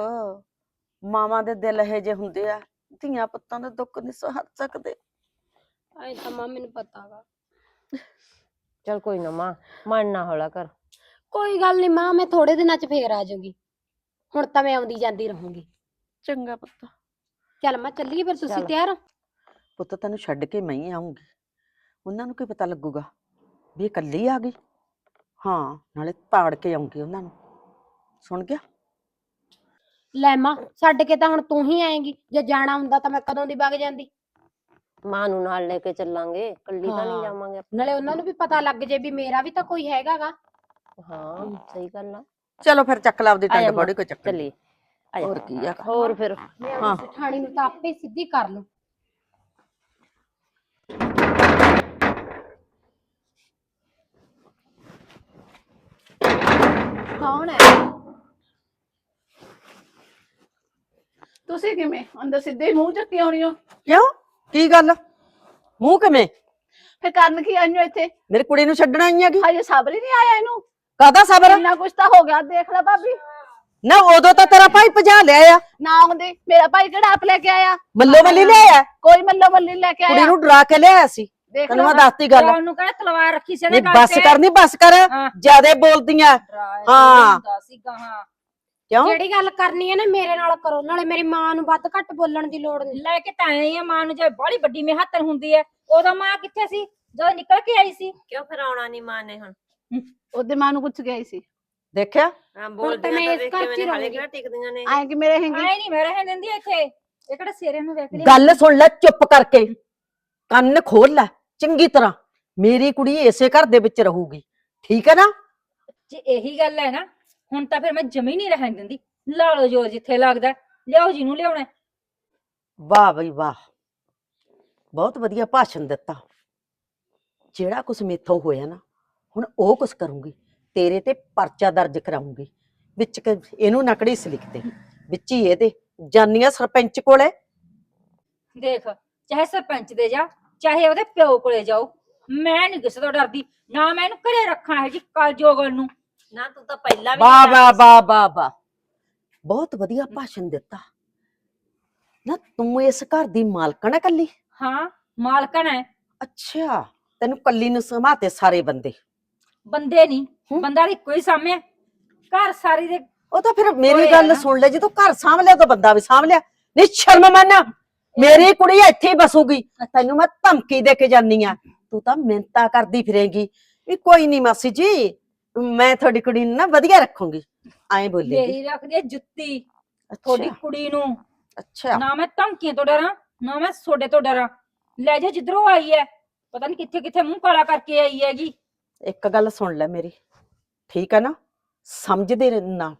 ਮਾਵਾਂ ਦੇ ਦਿਲ ਇਹੋ ਜਿਹੇ ਹੁੰਦੇ ਆ ਧੀਆਂ ਪੁੱਤਾਂ ਦੇ ਦੁੱਖ ਨਹੀਂ ਸਹਾਰ ਸਕਦੇ। ਐ ਤਾਂ ਮਾਂ ਮੈਨੂੰ ਪਤਾ ਵਾ। ਚੱਲ ਕੋਈ ਨਾ ਮਾਂ ਮਨ ਨਾ ਹੌਲਾ ਕਰ। ਕੋਈ ਗੱਲ ਨਹੀਂ ਮਾਂ ਮੈਂ ਥੋੜੇ ਦਿਨਾਂ ਚ ਫੇਰ ਆ ਜਾਊਂਗੀ। ਹੁਣ ਤਾਂ ਮੈਂ ਆਉਂਦੀ ਜਾਂਦੀ ਰਹੂੰਗੀ। ਚੰਗਾ ਪੁੱਤ। ਚੱਲ ਮੈਂ ਚੱਲੀਏ ਫਿਰ ਤੁਸੀਂ ਚੱਲ। ਤਿਆਰ ਹੋ? ਪੁੱਤ ਤੈਨੂੰ ਛੱਡ ਕੇ ਮੈਂ ਹੀ ਆਉਂਗੀ ਉਹਨਾਂ ਨੂੰ ਕੀ ਪਤਾ ਲੱਗੂਗਾ ਵੀ ਇਹ ਇਕੱਲੀ ਆ ਗਈ? ਹਾਂ ਨਾਲੇ ਤਾੜ ਕੇ ਆਉਂਗੀ ਉਹਨਾਂ ਨੂੰ। ਸੁਣ ਗਿਆ? ਲੈ ਮਾਂ ਛੱਡ ਕੇ ਤਾਂ ਹੁਣ ਤੂੰ ਹੀ ਆਏਂਗੀ ਜੇ ਜਾਣਾ ਹੁੰਦਾ ਤਾਂ ਮੈਂ ਕਦੋਂ ਦੀ ਵਗ ਜਾਂਦੀ ਮਾਂ ਨੂੰ ਨਾਲ ਲੈ ਕੇ ਚੱਲਾਂਗੇ ਕੱਲੀ ਤਾਂ ਹਾਂ। ਨਹੀਂ ਜਾਵਾਂਗੇ ਆਪਾਂ। ਨਾਲੇ ਉਹਨਾਂ ਨੂੰ ਵੀ ਪਤਾ ਲੱਗ ਜੇ ਵੀ ਮੇਰਾ ਵੀ ਤਾਂ ਕੋਈ ਹੈਗਾਗਾ ਹਾਂ ਸਹੀ ਗੱਲ ਆ ਚਲੋ ਫਿਰ ਚੱਕ ਲਾ ਆਪਦੀ ਚੱਕਰ ਨੀ। ਚੱਲੀਏ ਆ ਜਾ। ਹੋਰ ਕੀ ਆ ਹੋਰ ਫਿਰ ਮੈਂ ਹਾਂ। ਆਪਣੀ ਜਠਾਣੀ ਨੂੰ ਤਾਂ ਆਪੇ ਸਿੱਧੀ ਕਰ ਲੂੰ ਕੌਣ ਹੈ ਤੁਸੀਂ ਕਿਵੇਂ? ਅੰਦਰ ਸਿੱਧੇ ਹੀ ਮੂੰਹ ਚੱਕੀ ਆਉਣੀ ਹੋ? ਕਿਉਂ? ਕੀ ਗੱਲ? ਮੂੰਹ ਕਿਵੇਂ? ਫਿਰ ਕਰਨ ਕੀ ਆਈ ਹੋ ਇੱਥੇ? ਮੇਰੀ ਕੁੜੀ ਨੂੰ ਛੱਡਣ ਆਈ ਹੈਗੀ। ਹਜੇ ਸਬਰ ਹੀ ਨਹੀਂ ਆਇਆ ਇਹਨੂੰ? ਕਾਦਾ ਸਬਰ? ਇੰਨਾ ਕੁਛ ਤਾਂ ਹੋ ਗਿਆ ਦੇਖ ਲੈ ਭਾਬੀ। ਨਾ ਉਦੋਂ ਤਾਂ ਤੇਰਾ ਭਾਈ ਭਜਾ ਲਿਆ ਆ ਨਾ ਆਉਂਦੇ ਮੇਰਾ ਭਾਈ ਕਿਹੜਾ ਆਪ ਲੈ ਕੇ ਆਇਆ? ਮੱਲੋ ਮੱਲੀ ਲਿਆਇਆ ਕੋਈ ਮੱਲੋ ਮੱਲੀ ਲੈ ਕੇ ਕੁੜੀ ਆਇਆ। ਨੂੰ ਡਰਾ ਕੇ ਲਿਆਇਆ ਸੀ। ਦੇਖ ਤੈਨੂੰ ਲਓ ਮੈਂ ਦੱਸਤੀ ਗੱਲ। ਉਹਨੂੰ ਕਹਿੰਦਾ ਤਲਵਾਰ ਰੱਖੀ ਸੀ ਨਹੀਂ ਇਹਦੇ ਬੱਸ ਤੇ। ਕਰਨੀ ਬੱਸ ਕਰ। ਹਾਂ। ਜਿਆਦੇ ਬੋਲਦੀਆਂ। ਡਰਾਇਆ ਹਾਂ। ਹੁੰਦਾ ਸੀਗਾ, ਹਾਂ ਕਿਉਂ? ਜਿਹੜੀ ਗੱਲ ਕਰਨੀ ਹੈ ਨਾ ਮੇਰੇ ਨਾਲ ਕਰੋ ਨਾਲੇ ਮੇਰੀ ਮਾਂ ਨੂੰ ਵੱਧ ਘੱਟ ਬੋਲਣ ਦੀ ਲੋੜ ਨਹੀਂ। ਲੈ ਕੇ ਤਾਂ ਆਏ ਆ ਮਾਂ ਨੂੰ ਜੇ ਬੜੀ ਵੱਡੀ ਮਿਹੱਤਰ ਹੁੰਦੀ ਹੈ ਉਦੋਂ ਮਾਂ ਕਿੱਥੇ ਸੀ? ਜਦੋਂ ਨਿਕਲ ਕੇ ਆਈ ਸੀ। ਕਿਉਂ ਫਿਰ ਆਉਣਾ ਨਹੀਂ ਮਾਂ ਨੇ ਹੁਣ? ਉਹਦੇ ਮਾਂ ਨੂੰ ਪੁੱਛ ਆਈ ਸੀ। ਦੇਖਿਆ? ਹਾਂ ਤਾਂ ਮੈਂ ਇਸ ਘਰ 'ਚ ਹੀ ਰਹੂੰਗੀ। ਟਿਕਦੀਆਂ ਨੇ। ਆਏ ਕਿ ਮੇਰੇ ਹੈਂਗੀ ਆਏ ਨਹੀਂ ਮੈਂ ਰਹਿਣ ਦਿੰਦੀ ਇੱਥੇ। ਇਹ ਕਿਹੜਾ ਸਿਰੇ ਨੂੰ ਵੇਖ ਲਈ ਗੱਲ ਸੁਣ ਲੈ ਚੁੱਪ ਕਰਕੇ। ਕੰਨ ਖੋਲ ਲੈ ਚੰਗੀ ਤਰ੍ਹਾਂ। ਮੇਰੀ ਕੁੜੀ ਇਸੇ ਘਰ ਦੇ ਵਿੱਚ ਰਹੂਗੀ। ਠੀਕ ਹੈ ਨਾ? ਜੇ ਇਹੀ ਗੱਲ ਹੈ ਨਾ ਹੁਣ ਤਾਂ ਫਿਰ ਮੈਂ ਜਮੀ ਨਹੀਂ ਰਹਿਣ ਦਿੰਦੀ। ਲਾ ਲਓ ਜੋ ਜਿੱਥੇ ਲੱਗਦਾ। ਲਿਆਓ ਜਿਹਨੂੰ ਲਿਆਉਣਾ ਹੈ। ਵਾਹ ਬਈ ਵਾਹ। ਬਹੁਤ ਵਧੀਆ ਭਾਸ਼ਣ ਦਿੱਤਾ। ਜਿਹੜਾ ਕੁਝ ਮੇਥੋਂ ਹੋਇਆ ਨਾ ਹੁਣ ਉਹ ਕੁਝ ਕਰੂੰਗੀ। ਤੇਰੇ ਤੇ ਪਰਚਾ ਦਰਜ ਕਰਾਉਂਗੀ। ਵਿੱਚ ਕ- ਇਹਨੂੰ ਨਕੜੀ ਲਿਖਦੇ ਵਿੱਚ ਹੀ ਇਹਦੇ ਜਾਨੀਆਂ ਸਰਪੰਚ ਕੋਲੇ। ਦੇਖ ਚਾਹੇ ਸਰਪੰਚ ਦੇ ਜਾ ਚਾਹੇ ਉਹਦੇ ਪਿਓ ਕੋਲੇ ਜਾਓ। ਮੈਂ ਨਹੀਂ ਕਿਸੇ ਤੋਂ ਡਰਦੀ ਨਾ ਮੈਂ ਇਹਨੂੰ ਘਰੇ ਰੱਖਣਾ ਹੈ ਜੀ ਕਲ ਜੋਗਲ ਨੂੰ। ਨਾ ਤੂੰ ਤਾਂ ਪਹਿਲਾਂ ਵਾਹ ਵਾਹ ਵਾਹ ਵਾਹ ਵਾਹ। ਬਹੁਤ ਵਧੀਆ ਭਾਸ਼ਣ ਦਿੱਤਾ। ਨਾ ਤੂੰ ਇਸ ਘਰ ਦੀ ਮਾਲਕਣ ਹੈ ਕੱਲੀ? ਹਾਂ ਮਾਲਕਣ ਹੈ ਅੱਛਾ ਤੈਨੂੰ ਕੱਲੀ ਨੂੰ ਸਮਾਤੇ ਸਾਰੇ ਬੰਦੇ? ਬੰਦੇ ਨਹੀਂ ਹੂੰ। ਬੰਦਾ ਦੀ ਕੋਈ ਸਾਹਮਣੇ ਘਰ ਸਾਰੀ ਦੇ ਉਹ ਤਾਂ ਫਿਰ ਮੇਰੀ ਹੋਇਆ ਗੱਲ ਨਾ। ਸੁਣ ਲੈ ਜਦੋਂ ਘਰ ਸਾਂਭ ਲਿਆ ਤਾਂ ਬੰਦਾ ਵੀ ਸਾਂਭ ਲਿਆ। ਨਹੀਂ ਸ਼ਰਮ ਮੰਨ ਮੇਰੀ ਕੁੜੀ ਇੱਥੇ ਹੀ ਬਸੂਗੀ। ਤੈਨੂੰ ਮੈਂ ਧਮਕੀ ਦੇ ਕੇ ਜਾਨੀ ਆ। ਤੂੰ ਤਾਂ ਮਿੰਤਾ ਕਰਦੀ ਫਿਰੇਂਗੀ। ਵੀ ਕੋਈ ਨਹੀਂ ਮਾਸੀ ਜੀ ਮੈਂ ਤੁਹਾਡੀ ਕੁੜੀ ਨੂੰ ਨਾ ਵਧੀਆ ਰੱਖੂੰਗੀ ਐਂ ਬੋਲੇਗੀ ਮੇਰੀ ਰੱਖਦੀ ਹੈ ਜੁੱਤੀ ਤੁਹਾਡੀ ਅੱਛਾ ਕੁੜੀ ਨੂੰ ਅੱਛਾ ਨਾ ਮੈਂ ਧਮਕੀਆਂ ਤੋਂ ਡਰਾਂ ਨਾ ਮੈਂ ਸੋਡੇ ਤੋਂ ਡਰਾਂ ਲੈ ਜਾ ਜਿੱਧਰੋਂ ਆਈ ਹੈ ਪਤਾ ਨਹੀਂ ਕਿੱਥੇ ਕਿੱਥੇ ਮੂੰਹ ਕਾਲਾ ਕਰਕੇ ਆਈ ਹੈਗੀ ਇੱਕ ਗੱਲ ਸੁਣ ਲੈ ਮੇਰੀ ਠੀਕ ਹੈ ਨਾ ਸਮਝਦੇ ਰਹਿਣਾ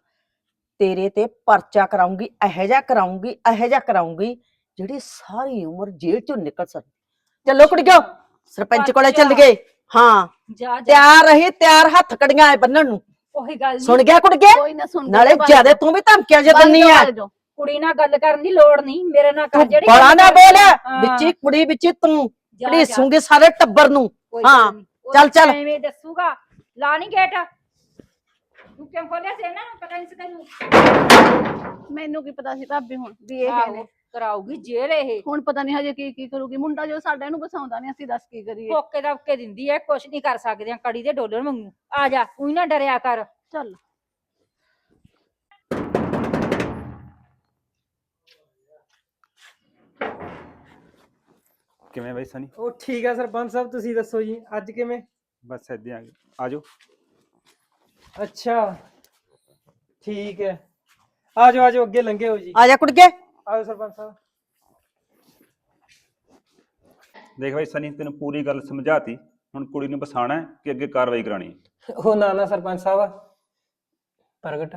ਤੇਰੇ ਤੇ ਪਰਚਾ ਕਰਾਉਂਗੀ ਇਹੋ ਜਿਹਾ ਕਰਾਉਂਗੀ ਇਹੋ ਜਿਹਾ ਕਰਾਉਂਗੀ ਜਿਹੜੀ ਸਾਰੀ ਉਮਰ ਜੇਲ੍ਹ ਚੋਂ ਨਿਕਲ ਸਕ ਚਲੋ ਕੁੜੀਓ ਸਰਪੰਚ ਕੋਲੇ ਚੱਲ ਪਰਚਾ। ਗਏ ਹਾਂ। ਜਾ ਜਾ। ਤਿਆਰ ਰਹੀ ਤਿਆਰ ਹੱਥ ਕੜੀਆਂ ਐ ਬੰਨਣ ਨੂੰ। ਉਹੀ ਗੱਲ ਨੀ। ਸੁਣ ਗਿਆ ਕੁੜੀਏ? ਕੋਈ ਨਾ ਸੁਣ ਨਾਲੇ ਜਿਆਦੇ ਤੂੰ ਵੀ ਧਮਕੀਆਂ ਜੇ ਦਿੰਨੀ ਆ। ਕੁੜੀ ਨਾਲ ਗੱਲ ਕਰਨ ਦੀ ਲੋੜ ਨਹੀਂ ਮੇਰੇ ਨਾਲ ਕਰ ਜਿਹੜੀ ਬੜਾ ਨਾ ਬੋਲ ਹਾਂ। ਵਿੱਚੀ ਕੁੜੀ ਵਿੱਚੀ ਤੂੰ। ਜਾ, ਕੁੜੀ ਜਾ, ਸੁੰਗੇ ਸਾਰੇ ਟੱਬਰ ਨੂੰ। ਹਾਂ, ਚੱਲ, ਚੱਲ। ਐਵੇਂ ਦੱਸੂਗਾ। ਲਾ ਨਹੀਂ ਗੇਟ। ਤੂੰ ਕਿਉਂ ਖੋਲਿਆ ਸੀ ਇਹਨਾਂ ਨੂੰ? ਪਤਾ ਨਹੀਂ ਸੀ ਤੈਨੂੰ। ਮੈਨੂੰ ਕੀ ਪਤਾ ਸੀ ਭਾਬੀ ਹੁਣ ਵੀ ਇਹ ਆਹੋ, ਨੇ ਕਰਾਊਗੀ ਜੇਲ੍ਹ ਇਹ। ਹੁਣ ਪਤਾ ਨਹੀਂ ਹਜੇ ਕੀ ਕੀ ਕਰੂਗੀ। ਮੁੰਡਾ ਜੋ ਸਾਡਾ ਇਹਨੂੰ ਬਸਾਉਂਦਾ ਨਹੀਂ ਅਸੀਂ ਦੱਸ ਕੀ ਕਰੀਏ। ਕੋਕੇ ਦਬਕੇ ਦਿੰਦੀ ਐ ਕੁਛ ਨਹੀਂ ਕਰ ਸਕਦੇ ਆ ਕੜੀ ਦੇ ਡੋਲਰ ਵਾਂਗੂ। ਆ ਜਾ ਉਹੀ ਨਾ ਡਰਿਆ ਕਰ। ਚੱਲ। ਕਿਵੇਂ ਬਈ ਸਨੀ? ਉਹ ਠੀਕ ਹੈ ਸਰਪੰਚ ਸਾਹਿਬ ਤੁਸੀਂ ਦੱਸੋ ਜੀ ਅੱਜ ਕਿਵੇਂ? ਬਸ ਏਦਾਂ ਆ। ਆਜੋ ਅੱਛਾ। ਠੀਕ ਹੈ ਆ ਜਾਓ ਆ ਜਾਓ ਅੱਗੇ ਲੰਘੇ ਹੋ ਜੀ। ਆ ਜਾ ਕੁੜਕੇ। ਆਓ ਸਰਪੰਚ ਸਾਹਿਬ। ਦੇਖ ਬਈ ਸਨੀ ਤੈਨੂੰ ਪੂਰੀ ਗੱਲ ਸਮਝਾਤੀ। ਹੁਣ ਕੁੜੀ ਨੂੰ ਬਸਾਣਾ ਹੈ ਕਿ ਅੱਗੇ ਕਾਰਵਾਈ ਕਰਾਣੀ ਹੈ। ਉਹ ਨਾ ਨਾ ਸਰਪੰਚ ਸਾਹਿਬ ਪ੍ਰਗਟ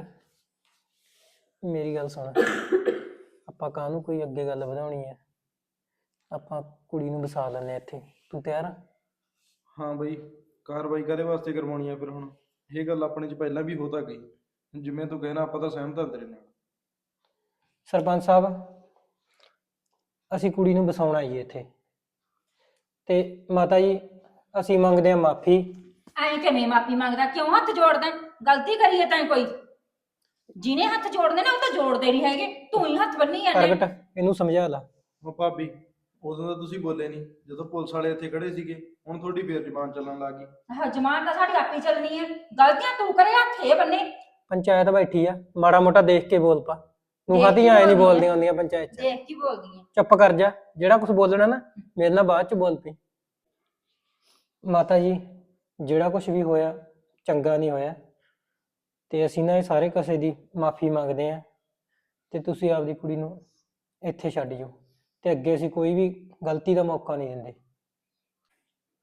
ਮੇਰੀ ਗੱਲ ਸੁਣ। ਆਪਾਂ ਕਾਹਨੂੰ ਕੋਈ ਅੱਗੇ ਗੱਲ ਵਧਾਉਣੀ ਹੈ? ਆਪਾਂ ਕੁੜੀ ਨੂੰ ਵਸਾ ਲੈਂਦੇ ਹਾਂ ਇੱਥੇ। ਤੂੰ ਤਿਆਰ ਆ? ਹਾਂ ਬਈ ਕਾਰਵਾਈ ਕਾਹਦੇ ਵਾਸਤੇ ਕਰਵਾਉਣੀ ਆ ਫਿਰ ਹੁਣ? ਇਹ ਗੱਲ ਆਪਣੇ ਚ ਪਹਿਲਾਂ ਵੀ ਹੋ ਤਾਂ ਗਈ। ਜਿਵੇਂ ਤੂੰ ਕਹਿਣਾ ਆਪਾਂ ਤਾਂ ਸਹਿਮਤ ਹਾਂ ਤੇਰੇ ਨਾਲ। ਸਰਪੰਚ ਸਾਹਿਬ ਅਸੀਂ ਕੁੜੀ ਨੂੰ ਵਸਾਉਣਾ ਜੀ ਇੱਥੇ। ਤੇ ਮਾਤਾ ਜੀ ਅਸੀਂ ਮੰਗਦੇ ਹਾਂ ਮਾਫੀ। ਐਂ ਕਿਵੇਂ ਮਾਫੀ ਮੰਗਦਾ? ਕਿਉਂ ਹੱਥ ਜੋੜਦਾ? ਗਲਤੀ ਕਰੀ ਹੈ ਤੈਂ ਕੋਈ। ਜਿਹਨੇ ਹੱਥ ਜੋੜਦੇ ਨੇ ਉਹ ਤਾਂ ਜੋੜਦੇ ਨਹੀਂ ਹੈਗੇ। ਤੂੰ ਹੀ ਹੱਥ ਬੰਨੀ ਜਾਂਦਾ। ਪ੍ਰਗਟ ਇਹਨੂੰ ਸਮਝਾ ਲਾ। ਉਹ ਭਾਬੀ ਉਦੋਂ ਤਾਂ ਤੁਸੀਂ ਬੋਲੇ ਨਹੀਂ। ਜਦੋਂ ਪੁਲਿਸ ਵਾਲੇ ਇੱਥੇ ਖੜੇ ਸੀਗੇ ਹੁਣ ਤੁਹਾਡੀ ਫੇਰ ਜ਼ਬਾਨ ਚੱਲਣ ਲੱਗ ਗਈ। ਹਾਂ ਜਮਾਨ ਤਾਂ ਸਾਡੀ ਆਪੀ ਚੱਲਣੀ ਹੈ ਗਲਤੀਆਂ ਤੂੰ ਕਰੇ ਹੱਥ ਇਹ ਬੰਨੇ। ਪੰਚਾਇਤ ਬੈਠੀ ਆ ਮਾੜਾ ਮੋਟਾ ਦੇਖ ਕੇ ਬੋਲ ਪਾ। ਨੂੰ ਦੇਖ ਕੇ ਖਾਦੀਆਂ ਐ ਨਹੀਂ। ਬੋਲਦੀਆਂ ਹੁੰਦੀਆਂ ਪੰਚਾਇਤ ਚ। ਦੇਖ ਕੀ ਬੋਲਦੀ ਹੈ ਚੁੱਪ ਕਰ ਜਾ ਜਿਹੜਾ ਕੁਝ ਬੋਲਣਾ ਨਾ ਮੇਰੇ ਨਾਲ ਬਾਅਦ ਚ ਬੋਲ ਪਈ। ਮਾਤਾ ਜੀ ਜਿਹੜਾ ਕੁਝ ਵੀ ਹੋਇਆ ਚੰਗਾ ਨਹੀਂ ਹੋਇਆ ਤੇ ਅਸੀਂ ਨਾ ਇਹ ਸਾਰੇ ਕਸੇ ਦੀ ਮਾਫੀ ਮੰਗਦੇ ਆ ਤੇ ਤੁਸੀਂ ਆਪਦੀ ਕੁੜੀ ਨੂੰ ਇੱਥੇ ਛੱਡ ਜਾਓ ਤੇ ਅੱਗੇ ਅਸੀਂ ਕੋਈ ਵੀ ਗਲਤੀ ਦਾ ਮੌਕਾ ਨਹੀਂ ਦਿੰਦੇ।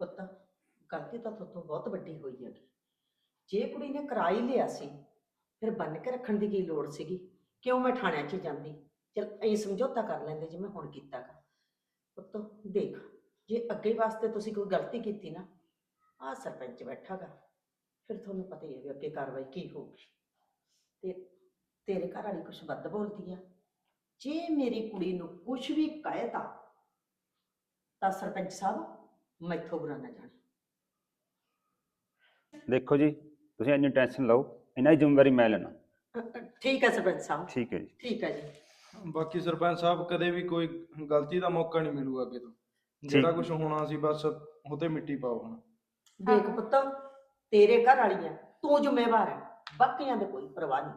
ਪੁੱਤ ਗਲਤੀ ਤਾਂ ਤੁਹਾਤੋਂ ਬਹੁਤ ਵੱਡੀ ਹੋਈ ਹੈਗੀ। ਜੇ ਕੁੜੀ ਨੇ ਕਰਾ ਹੀ ਲਿਆ ਸੀ ਫਿਰ ਬੰਨ ਕੇ ਰੱਖਣ ਦੀ ਕੀ ਲੋੜ ਸੀਗੀ? ਕਿਉਂ ਮੈਂ ਥਾਣਿਆਂ 'ਚ ਜਾਂਦੀ? ਚਲ ਐਂ ਸਮਝੌਤਾ ਕਰ ਲੈਂਦੇ ਜਿਵੇਂ ਹੁਣ ਕੀਤਾ ਗਾ ਪੁੱਤ, ਦੇਖ, ਜੇ ਅੱਗੇ ਵਾਸਤੇ ਤੁਸੀਂ ਕੋਈ ਗਲਤੀ ਕੀਤੀ ਨਾ, ਆਹ ਸਰਪੰਚ ਬੈਠਾਗਾ। ਫਿਰ ਤੁਹਾਨੂੰ ਪਤਾ ਹੀ ਹੈ ਵੀ ਅੱਗੇ ਕਾਰਵਾਈ ਕੀ ਹੋਊਗੀ। ਤੇ ਤੇਰੇ ਘਰ ਵਾਲੀ ਕੁਛ ਵੱਧ ਬੋਲਦੀ ਆ। ਜੇ ਮੇਰੀ ਕੁੜੀ ਨੂੰ ਕੁਛ ਵੀ ਕਹਿਤਾ, ਤਾਂ ਸਰਪੰਚ ਸਾਹਿਬ, ਮੈਥੋਂ ਬੁਰਾ ਨਾ ਜਾਣੇ। ਦੇਖੋ ਜੀ, ਤੁਸੀਂ ਇੰਨੀ ਟੈਨਸ਼ਨ ਲਓ ਇਹਨਾਂ ਦੀ ਜ਼ਿੰਮੇਵਾਰੀ ਮੈਂ ਲੈਣਾ। ਠੀਕ ਹੈ ਸਰਪੰਚ ਸਾਹਿਬ। ਠੀਕ ਹੈ ਜੀ। ਠੀਕ ਹੈ ਜੀ। ਬਾਕੀ ਸਰਪੰਚ ਸਾਹਿਬ ਕਦੇ ਵੀ ਕੋਈ ਗਲਤੀ ਦਾ ਮੌਕਾ ਨਹੀਂ ਮਿਲੂਗਾ ਅੱਗੇ ਤੋਂ। ਜਿਹੜਾ ਕੁਝ ਹੋਣਾ ਸੀ ਬਸ ਉਹਤੇ ਮਿੱਟੀ ਪਾਓ ਹੁਣ। ਦੇਖ ਪੁੱਤ ਤੇਰੇ ਘਰ ਵਾਲੀ ਹੈ ਤੂੰ ਜ਼ਿੰਮੇਵਾਰ ਹੈ ਬਾਕੀਆਂ ਦੇ ਕੋਈ ਪਰਵਾਹ ਨਹੀਂ।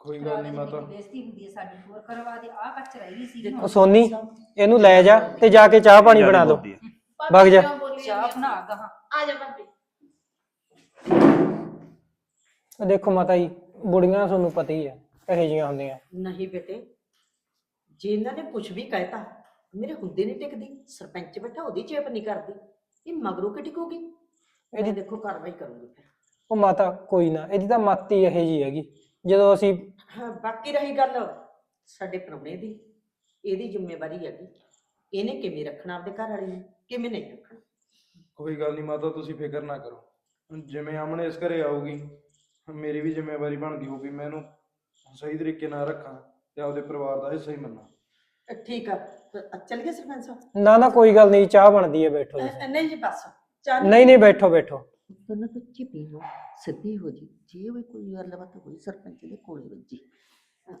ਕੋਈ ਗੱਲ ਨਹੀਂ ਮਾਤਾ। ਬੇਇੱਜ਼ਤੀ ਹੁੰਦੀ ਹੈ ਸਾਡੀ ਹੋਰ ਕਰਵਾ ਦੇ ਆ ਕੱਚ ਰਹੀ ਗਈ ਸੀ। ਉਹ ਸੋਨੀ ਇਹਨੂੰ ਲੈ ਜਾ ਤੇ ਜਾ ਕੇ ਚਾਹ ਪਾਣੀ ਬਣਾ ਲਓ। ਵਗ ਜਾ। ਚਾਹ? ਬਣਾ ਆ ਜਾ ਭਾਬੀ। ਦੇਖੋ ਮਾਤਾ ਜੀ ਬੁੜੀਆਂ ਤੁਹਾਨੂੰ ਪਤਾ ਹੀ ਹੈ ਇਹੋ ਜਿਹੀਆਂ ਹੁੰਦੀਆਂ। ਨਹੀਂ ਬੇਟੇ ਜੇ ਇਹਨਾਂ ਨੇ ਕੁਝ ਵੀ ਕਹਿਤਾ ਮੇਰੇ ਹੁੰਦੇ ਨਹੀਂ ਟਿਕਦੀ ਸਰਪੰਚ ਬੈਠਾ ਉਹਦੀ ਚੇਪ ਨਹੀਂ ਕਰਦੀ ਇਹ ਮਗਰੋਂ ਕਿ ਟਿਕੂਗੀ? ਇਹਦੀ ਦੇਖੋ ਕਾਰਵਾਈ ਕਰੂੰਗੀ ਫਿਰ। ਉਹ ਮਾਤਾ ਕੋਈ ਨਾ ਇਹਦੀ ਤਾਂ ਮੱਤ ਹੀ ਇਹੋ ਜੀ ਹੈਗੀ। ਜਦੋਂ ਅਸੀਂ ਹਾਂ ਬਾਕੀ ਰਹੀ ਗੱਲ ਸਾਡੇ ਪ੍ਰਾਹੁਣੇ ਦੀ ਇਹਦੀ ਜ਼ਿੰਮੇਵਾਰੀ ਹੈਗੀ ਇਹਨੇ ਕਿਵੇਂ ਰੱਖਣਾ ਆਪਦੇ ਘਰ ਵਾਲੀ ਨੂੰ ਕਿਵੇਂ ਨਹੀਂ ਰੱਖਣਾ? ਕੋਈ ਗੱਲ ਨਹੀਂ ਮਾਤਾ ਤੁਸੀਂ ਫਿਕਰ ਨਾ ਕਰੋ। ਜਿਵੇਂ ਅਮਨ ਇਸ ਘਰੇ ਆਊਗੀ ਮੇਰੀ ਵੀ ਜ਼ਿੰਮੇਵਾਰੀ ਬਣਦੀ ਹੋਊਗੀ ਮੈਂ ਇਹਨੂੰ ਸਹੀ ਤਰੀਕੇ ਨਾਲ ਰੱਖਾਂ ਤੇ ਆਪਦੇ ਪਰਿਵਾਰ ਦਾ ਹਿੱਸਾ ਹੀ ਮੰਨਾਂ। ਠੀਕ ਆ ਚੱਲ ਗਏ ਸਰਪੰਚ ਸਾਹਿਬ? ਨਾ ਨਾ ਕੋਈ ਗੱਲ ਨਹੀਂ ਚਾਹ ਬਣਦੀ ਹੈ ਬੈਠੋ ਜੀ। ਨਹੀਂ ਜੀ ਬਸ ਚੱਲ ਨਹੀਂ ਨਹੀਂ ਬੈਠੋ ਬੈਠੋ। ਦੋਨੋਂ ਬੱਚੇ ਪੀ ਲਓ ਸਿੱਧੀ ਹੋ ਜੀ। ਜੇ ਵੀ ਕੋਈ ਗੱਲਬਾਤ ਹੋਈ ਸਰਪੰਚ ਦੇ ਕੋਲੇ ਵੱਜੀ।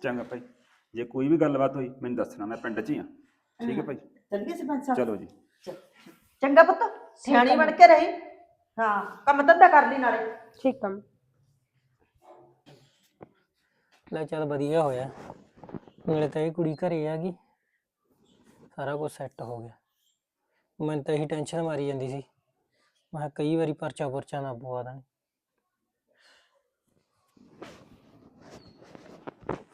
ਚੰਗਾ ਭਾਈ ਜੇ ਕੋਈ ਵੀ ਗੱਲਬਾਤ ਹੋਈ ਮੈਨੂੰ ਦੱਸਣਾ ਮੈਂ ਪਿੰਡ 'ਚ ਹੀ ਹਾਂ ਠੀਕ ਹੈ ਭਾਈ? ਚੱਲ ਗਏ ਸਰਪੰਚ ਸਾਹਿਬ? ਚਲੋ ਜੀ। ਚੰਗਾ ਪੁੱਤ ਸਿਆਣੀ ਬਣ ਕੇ ਰਹੀ। ਹਾਂ ਕੰਮ ਧੰਦਾ ਕਰ ਲਈ ਨਾਲੇ। ਠੀਕ ਆ। ਲੈ ਚੱਲ ਵਧੀਆ ਹੋਇਆ। ਨਾਲੇ ਤਾਂ ਇਹ ਕੁੜੀ ਘਰੇ ਆ ਗਈ। ਸਾਰਾ ਕੁਝ ਸੈੱਟ ਹੋ ਗਿਆ। ਮੈਨੂੰ ਤਾਂ ਇਹੀ ਟੈਨਸ਼ਨ ਮਾਰੀ ਜਾਂਦੀ ਸੀ। ਮੈਂ ਕਈ ਵਾਰੀ ਪਰਚਾ ਪੁਰਚਾ ਨਾ ਪਵਾ ਦੇਣ।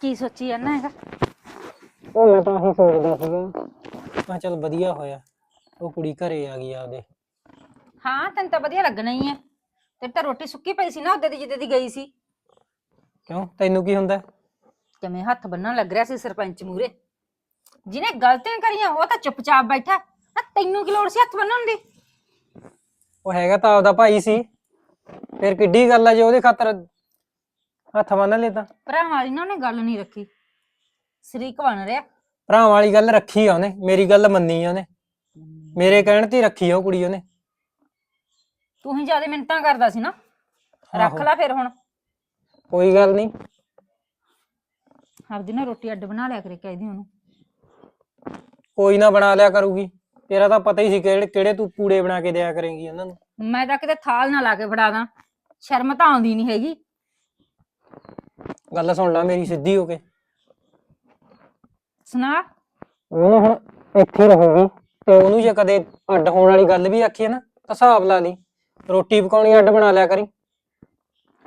ਕੀ ਸੋਚੀ ਜਾਂਦਾ ਹੈਗਾ? ਉਹ ਮੈਂ ਤਾਂ ਇਹੀ ਸੋਚਦਾ ਸੀਗਾ। ਮੈਂ ਚੱਲ ਵਧੀਆ ਹੋਇਆ। ਉਹ ਕੁੜੀ ਘਰੇ ਆ ਗਈ ਆਪਦੇ। ਹਾਂ ਤੈਨੂੰ ਤਾਂ ਵਧੀਆ ਲੱਗਣਾ ਹੀ ਹੈ। ਤੇ ਤਾਂ ਰੋਟੀ ਸੁੱਕੀ ਪਈ ਸੀ ਨਾ ਉਹਦੇ ਦੀ ਜਿੱਦੇ ਦੀ ਗਈ ਸੀ। ਕਿਉਂ? ਤੈਨੂੰ ਕੀ ਹੁੰਦਾ? ਕਿਵੇਂ ਹੱਥ ਬੰਨਣ ਲੱਗ ਰਿਹਾ ਸੀ ਸਰਪੰਚ ਮੂਰੇ ਜਿਹਨੇ ਗਲਤੀਆਂ ਕਰੀਆਂ ਉਹ ਤਾਂ ਚੁੱਪਚਾਪ ਬੈਠਾ। ਆ ਤੈਨੂੰ ਕੀ ਲੋੜ ਸੀ ਹੱਥ ਬੰਨਣ ਦੀ? ਉਹ ਹੈਗਾ ਤਾਂ ਆਪਦਾ ਭਾਈ ਸੀ। ਫਿਰ ਕਿੱਡੀ ਗੱਲ ਆ ਜੇ ਉਹਦੇ ਖਾਤਰ ਹੱਥ ਬੰਨ ਲੇਤਾ ਭਰਾਵਾਂ ਵਾਲੀ ਨਾ ਉਹਨੇ ਗੱਲ ਨਹੀਂ ਰੱਖੀ। ਸ਼ਰੀਕ ਬਣ ਰਿਹਾ। ਭਰਾਵਾਂ ਵਾਲੀ ਗੱਲ ਰੱਖੀ ਆ ਉਹਨੇ। ਮੇਰੀ ਗੱਲ ਮੰਨੀ ਆ ਉਹਨੇ। ਮੇਰੇ ਕਹਿਣ ਤੇ ਹੀ ਰੱਖੀ ਆ ਉਹ ਕੁੜੀ ਉਹਨੇ। ਤੂੰ ਹੀ ਜ਼ਿਆਦਾ ਮਿੰਤਾਂ ਕਰਦਾ ਸੀ ਨਾ। ਰੱਖ ਆਹੋ। ਲੈ ਫਿਰ ਹੁਣ। ਕੋਈ ਗੱਲ ਨਹੀਂ। ਆਪਦੀ ਨਾ ਰੋਟੀ ਅੱਡ ਬਣਾ ਲਿਆ ਕਰੇ ਕਹਿਦੀ ਉਹਨੂੰ। ਕੋਈ ਨਾ ਬਣਾ ਲਿਆ ਕਰੂਗੀ। ਤੇਰਾ ਤਾਂ ਪਤਾ ਹੀ ਸੀ ਕਿਹੜੇ ਕਿਹੜੇ ਤੂੰ ਪੂੜੇ ਬਣਾ ਕੇ ਦਿਆ ਕਰੇਂਗੀ ਉਹਨਾਂ ਨੂੰ। ਮੈਂ ਤਾਂ ਕਿਤੇ ਥਾਲ ਨਾ ਲਾ ਕੇ ਫੜਾ ਦਾਂ। ਸ਼ਰਮ ਤਾਂ ਆਉਂਦੀ ਨਹੀਂ ਹੈਗੀ। ਗੱਲ ਸੁਣ ਲੈ ਮੇਰੀ ਸਿੱਧੀ ਹੋ ਕੇ। ਸੁਣਾ। ਉਹਨੂੰ ਹੁਣ ਇੱਥੇ ਰਹੂਗੀ ਤੇ ਉਹਨੂੰ ਜੇ ਕਦੇ ਅੱਡ ਹੋਣ ਵਾਲੀ ਗੱਲ ਵੀ ਆਖੀ ਹੈ ਨਾ ਤਾਂ ਹਿਸਾਬ ਲਾ ਲਈ। ਰੋਟੀ ਪਕਾਉਣੀ ਅੱਡ ਬਣਾ ਲਿਆ ਕਰੀ।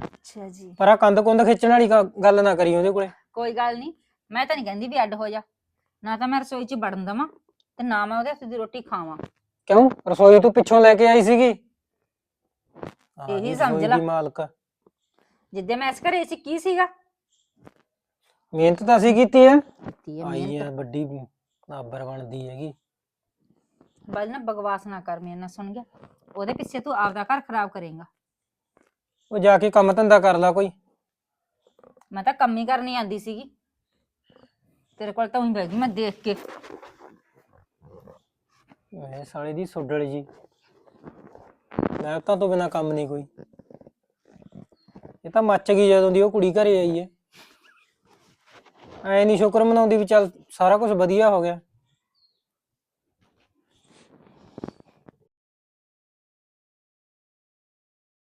ਅੱਛਾ ਜੀ। ਪਰ ਆ ਕੰਧ ਕੁੰਧ ਖਿੱਚਣ ਵਾਲੀ ਗ- ਗੱਲ ਨਾ ਕਰੀ ਉਹਦੇ ਕੋਲੇ। ਕੋਈ ਗੱਲ ਨਹੀਂ ਮੈਂ ਤਾਂ ਨਹੀਂ ਕਹਿੰਦੀ ਵੀ ਅੱਡ ਹੋ ਜਾ। ਨਾ ਤਾਂ ਮੈਂ ਰਸੋਈ 'ਚ ਵੜਨ ਦਵਾਂ ਤੇ ਨਾ ਮੈਂ ਉਹਦੇ ਹੱਥ ਦੀ ਰੋਟੀ ਖਾਵਾਂ। ਕਿਉਂ? ਰਸੋਈ ਤੂੰ ਪਿੱਛੋਂ ਲੈ ਕੇ ਆਈ ਸੀਗੀ। ਆ ਇਹੀ ਗਈ ਸਮਝ ਰਸੋਈ ਲਾ। ਦੀ ਮਾਲਕ। ਜਿੱਦੇ ਮੈਂ ਇਸ ਘਰੇ ਸੀ ਕੀ ਸੀਗਾ? ਮਿਹਨਤ ਤਾਂ ਅਸੀਂ ਕੀਤੀ ਹੈ ਆਈ ਮਿਹਨਤ। ਹੈ ਵੱਡੀ ਨਾਬਰ ਬਣਦੀ ਹੈਗੀ। ਬਲ ਨਾ ਬਕਵਾਸ ਨਾ ਕਰ ਮੇਰੇ ਨਾਲ ਸੁਣ ਗਿਆ। ਉਹਦੇ ਪਿੱਛੇ ਤੂੰ ਆਪਦਾ ਘਰ ਖਰਾਬ ਕਰੇਗਾ। ਉਹ ਜਾ ਕੇ ਕੰਮ ਧੰਦਾ ਕਰ ਲੈ ਕੋਈ। ਮੈਂ ਤਾਂ ਕੰਮ ਹੀ ਕਰਨੀ ਆਂਦੀ ਸੀਗੀ। ਤੇਰੇ ਕੋਲ ਤਾਂ ਉਹੀ ਬਹਿ ਗਈ ਮੈਂ ਦੇਖ ਕੇ। ਇਹ ਸਾਲੇ ਦੀ ਸੁੱਡਲ ਜੀ। ਮੈਂ ਤਾਂ ਤੋਂ ਬਿਨਾ ਕੰਮ ਨਹੀਂ ਕੋਈ। ਇਹ ਤਾਂ ਮੱਚ ਗਈ ਜਦੋਂ ਦੀ ਉਹ ਕੁੜੀ ਘਰੇ ਆਈ ਹੈ ਐ ਨਹੀਂ ਸ਼ੁਕਰ ਮਨਾਉਂਦੀ ਵੀ ਚੱਲ ਸਾਰਾ ਕੁਝ ਵਧੀਆ ਹੋ ਗਿਆ।